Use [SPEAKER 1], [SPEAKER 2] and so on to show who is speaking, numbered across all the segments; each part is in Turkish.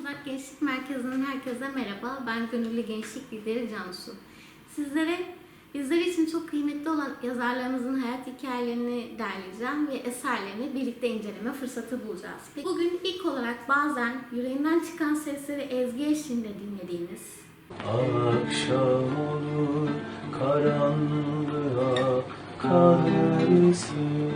[SPEAKER 1] Zonguldak Gençlik Merkezi'nin herkese merhaba. Ben gönüllü gençlik lideri Cansu. Sizlere bizler için çok kıymetli olan yazarlarımızın hayat hikayelerini derleyeceğim ve eserlerini birlikte inceleme fırsatı bulacağız. Bugün ilk olarak bazen yüreğinden çıkan sesleri ezgi eşliğinde dinlediğiniz
[SPEAKER 2] Akşam olur karanlığa kahretsin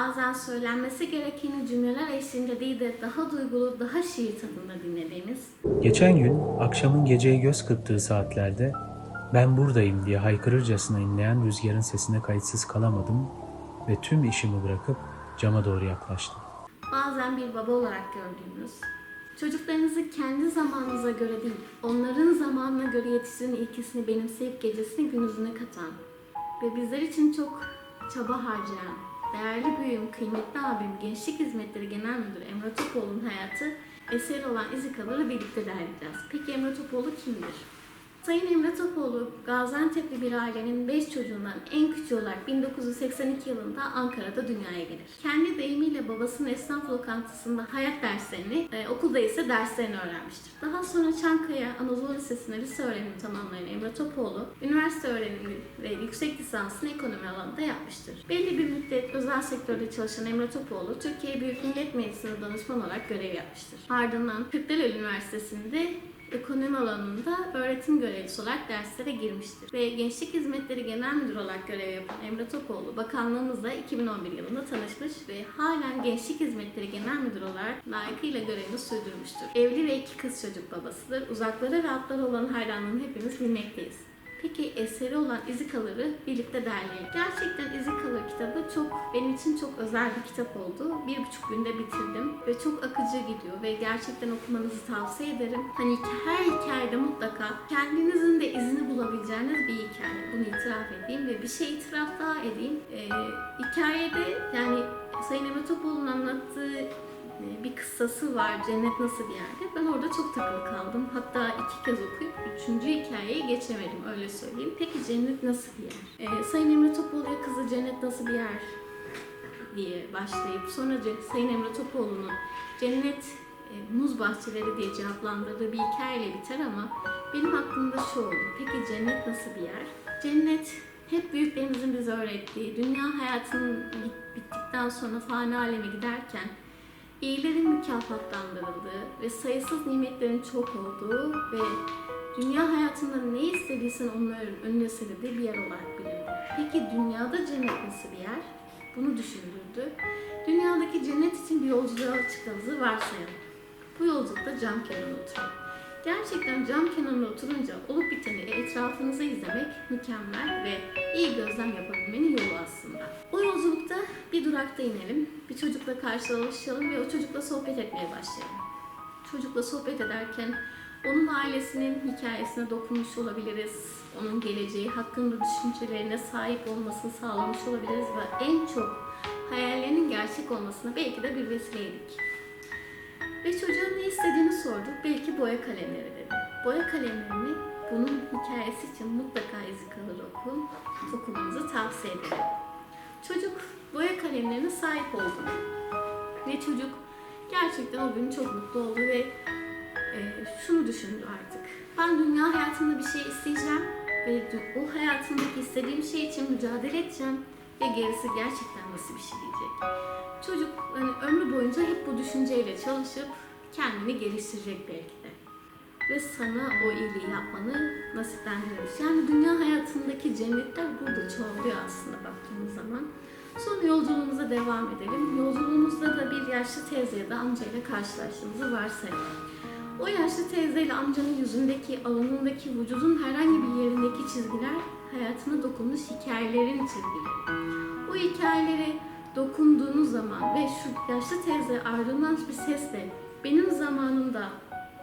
[SPEAKER 1] bazen söylenmesi gerekeni cümleler eşliğinde değil de daha duygulu, daha şiir tadında dinlediğiniz
[SPEAKER 2] Geçen gün akşamın geceye göz kırptığı saatlerde ben buradayım diye haykırırcasına inleyen rüzgarın sesine kayıtsız kalamadım ve tüm işimi bırakıp cama doğru yaklaştım.
[SPEAKER 1] bazen bir baba olarak gördüğünüz, çocuklarınızı kendi zamanınıza göre değil, onların zamanına göre yetiştirin ilkesini benimseyip gecesini gündüzüne katan ve bizler için çok çaba harcayan, değerli büyüğüm, kıymetli abim, Gençlik Hizmetleri Genel Müdürü Emre Topoğlu'nun hayatı eseri olan İzikalar'ı birlikte derleyeceğiz. Peki Emre Topoğlu kimdir? Sayın Emre Topoğlu, Gaziantep'li bir ailenin 5 çocuğundan en küçüğü olarak 1982 yılında Ankara'da dünyaya gelir. Kendi deyimiyle babasının esnaf lokantasında hayat derslerini, e, okulda ise derslerini öğrenmiştir. Daha sonra Çankaya Anadolu Lisesi'nde lise öğrenimi tamamlayan Emre Topoğlu, üniversite öğrenimi ve yüksek lisansını ekonomi alanında yapmıştır. Belli bir müddet özel sektörde çalışan Emre Topoğlu, Türkiye Büyük Millet Meclisi'nde danışman olarak görev yapmıştır. Ardından Kırklareli Üniversitesi'nde ekonomi alanında öğretim görevlisi olarak derslere girmiştir. Ve Gençlik Hizmetleri Genel Müdürü olarak görev yapan Emre Topoğlu bakanlığımızla 2011 yılında tanışmış ve halen Gençlik Hizmetleri Genel Müdürü olarak layıkıyla görevini sürdürmüştür. Evli ve iki kız çocuk babasıdır. Uzaklara ve atlara olan hayranlığını hepimiz bilmekteyiz. Peki eseri olan İzikalar'ı birlikte derleyelim. Gerçekten İzikalar kitabı çok benim için çok özel bir kitap oldu. Bir buçuk günde bitirdim ve çok akıcı gidiyor ve gerçekten okumanızı tavsiye ederim. Hani her hikayede mutlaka kendinizin de izini bulabileceğiniz bir hikaye. Bunu itiraf edeyim ve bir şey itiraf daha edeyim. Ee, hikayede yani Sayın Emre Topoğlu'nun anlattığı bir kıssası var Cennet Nasıl Bir Yerde. Ben orada çok takılı kaldım. Hatta iki kez okuyup üçüncü hikayeye geçemedim öyle söyleyeyim. Peki Cennet Nasıl Bir Yer? Ee, Sayın Emre Topoğlu'ya kızı Cennet Nasıl Bir Yer diye başlayıp sonra Sayın Emre Topoğlu'nun Cennet e, Muz Bahçeleri diye cevaplandırdığı bir hikayeyle biter ama benim aklımda şu oldu. Peki cennet nasıl bir yer? Cennet hep büyüklerimizin bize öğrettiği, dünya hayatının bit- bittikten sonra fani aleme giderken iyilerin mükafatlandırıldığı ve sayısız nimetlerin çok olduğu ve dünya hayatında ne istediysen onların önüne serildiği bir yer olarak bilinir. Peki dünyada cennet nasıl bir yer? Bunu düşündürdü. Dünyadaki cennet için bir yolculuğa çıktığınızı varsayalım. Bu yolculukta cam kenarına oturun. Gerçekten cam kenarına oturunca olup biteni etrafınıza izlemek mükemmel ve iyi gözlem yapabilmenin yolu aslında. O yolculukta bir durakta inelim, bir çocukla karşılaşalım ve o çocukla sohbet etmeye başlayalım. Çocukla sohbet ederken onun ailesinin hikayesine dokunmuş olabiliriz. Onun geleceği hakkında düşüncelerine sahip olmasını sağlamış olabiliriz ve en çok hayallerinin gerçek olmasına belki de bir vesileydik. Ve çocuğa ne istediğini sorduk. Belki boya kalemleri dedi. Boya kalemlerini bunun hikayesi için mutlaka izi kalır okun. Okumanızı tavsiye ederim. Çocuk boya kalemlerine sahip oldu. Ve çocuk gerçekten o gün çok mutlu oldu ve e, şunu düşündü artık. Ben dünya hayatında bir şey isteyeceğim ve o hayatımdaki istediğim şey için mücadele edeceğim ve gerisi gerçekten nasıl bir şey diyecek. Çocuk hani ömrü boyunca hep bu düşünceyle çalışıp kendini geliştirecek belki de. Ve sana o iyiliği yapmanı nasiplendirmiş. Yani dünya hayatındaki cennetler burada çoğalıyor aslında baktığımız zaman. Sonra yolculuğumuza devam edelim. Yolculuğumuzda da bir yaşlı teyze ya da amcayla karşılaştığımızı varsayalım. O yaşlı teyzeyle amcanın yüzündeki, alnındaki, vücudun herhangi bir yerindeki çizgiler hayatına dokunmuş hikayelerin çizgileri. Dokunduğunuz zaman ve şu yaşlı teyze ardından bir sesle benim zamanımda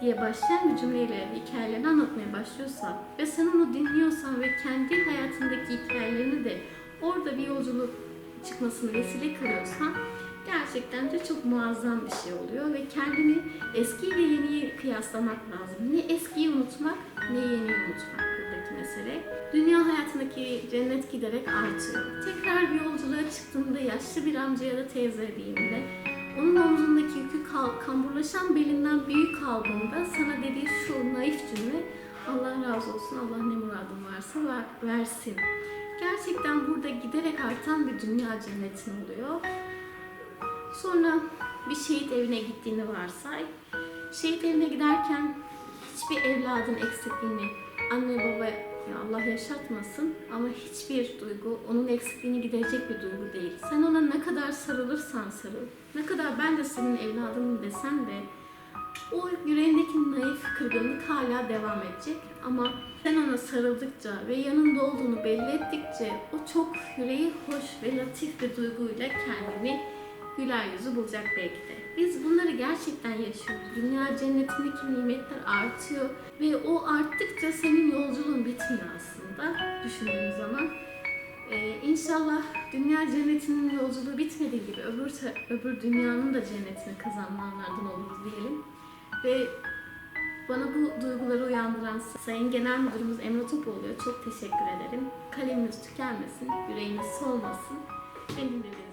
[SPEAKER 1] diye başlayan bir cümleyle hikayelerini anlatmaya başlıyorsa ve sen onu dinliyorsan ve kendi hayatındaki hikayelerini de orada bir yolculuk çıkmasını vesile kılıyorsan gerçekten de çok muazzam bir şey oluyor ve kendini eski ile yeniyi kıyaslamak lazım. Ne eskiyi unutmak ne yeniyi unutmak mesele. Dünya hayatındaki cennet giderek artıyor. Tekrar bir yolculuğa çıktığımda yaşlı bir amca ya da teyze diyeyim de onun omzundaki yükü kamburlaşan belinden büyük kaldığında sana dediği şu naif cümle Allah razı olsun, Allah ne muradın varsa ver- versin. Gerçekten burada giderek artan bir dünya cennetin oluyor. Sonra bir şehit evine gittiğini varsay. Şehit evine giderken hiçbir evladın eksikliğini anne baba ya Allah yaşatmasın ama hiçbir duygu onun eksikliğini giderecek bir duygu değil. Sen ona ne kadar sarılırsan sarıl, ne kadar ben de senin evladınım desen de o yüreğindeki naif kırgınlık hala devam edecek ama sen ona sarıldıkça ve yanında olduğunu belli ettikçe o çok yüreği hoş ve latif bir duyguyla kendini güler yüzü bulacak belki de. Biz bunları gerçekten yaşıyoruz. Dünya cennetindeki nimetler artıyor ve o arttıkça senin yolculuğun bitmiyor aslında düşündüğün zaman. Ee, inşallah dünya cennetinin yolculuğu bitmediği gibi öbür, öbür dünyanın da cennetini kazananlardan oluruz diyelim. Ve bana bu duyguları uyandıran Sayın Genel Müdürümüz Emre Topoğlu'ya çok teşekkür ederim. Kaleminiz tükenmesin, yüreğiniz solmasın. Benim de